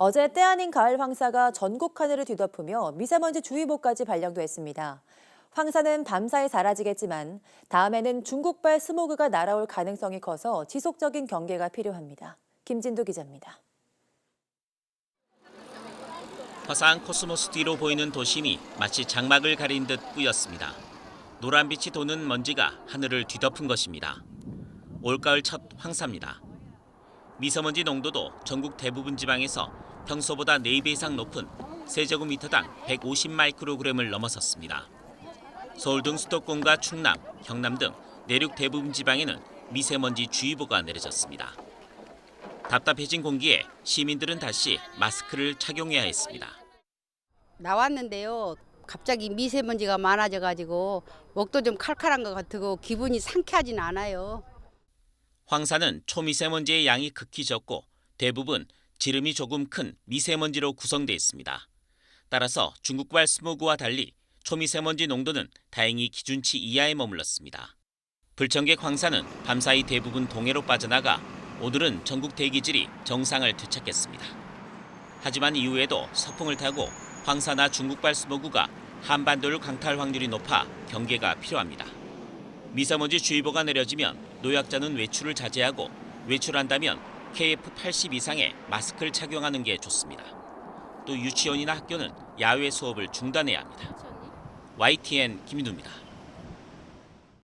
어제 때 아닌 가을 황사가 전국 하늘을 뒤덮으며 미세먼지 주의보까지 발령됐습니다. 황사는 밤사이 사라지겠지만 다음에는 중국발 스모그가 날아올 가능성이 커서 지속적인 경계가 필요합니다. 김진도 기자입니다. 화사한 코스모스 뒤로 보이는 도심이 마치 장막을 가린 듯 뿌였습니다. 노란빛이 도는 먼지가 하늘을 뒤덮은 것입니다. 올가을 첫 황사입니다. 미세먼지 농도도 전국 대부분 지방에서 평소보다 4배 이상 높은 세제곱미터당 150 마이크로그램을 넘어섰습니다. 서울 등 수도권과 충남, 경남 등 내륙 대부분 지방에는 미세먼지 주의보가 내려졌습니다. 답답해진 공기에 시민들은 다시 마스크를 착용해야 했습니다. 나왔는데요. 갑자기 미세먼지가 많아져 가지고 목도 좀 칼칼한 것 같고 기분이 상쾌하진 않아요. 황사는 초미세먼지의 양이 극히 적고 대부분 지름이 조금 큰 미세먼지로 구성돼 있습니다. 따라서 중국발 스모그와 달리 초미세먼지 농도는 다행히 기준치 이하에 머물렀습니다. 불청객 황사는 밤사이 대부분 동해로 빠져나가 오늘은 전국 대기질이 정상을 되찾겠습니다. 하지만 이후에도 서풍을 타고 황사나 중국발 스모그가 한반도를 강타할 확률이 높아 경계가 필요합니다. 미세먼지 주의보가 내려지면 노약자는 외출을 자제하고 외출한다면 KF80 이상의 마스크를 착용하는 게 좋습니다. 또 유치원이나 학교는 야외 수업을 중단해야 합니다. YTN 김인우입니다.